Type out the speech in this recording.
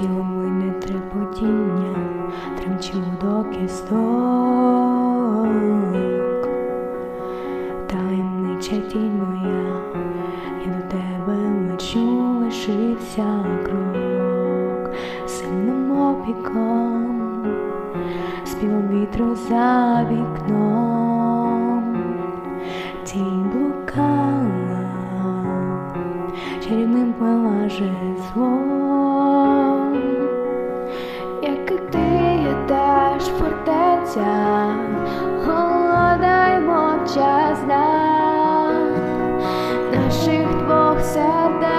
тіло мине трепотіння, тремчимо до кісток, таємнича тінь моя, я до тебе мечу лишився крок, сильним опіком, співом вітру за вікном, тінь блукала, чарівним пила жезлом. Фортеця, голода мовчазна наших двох сердець,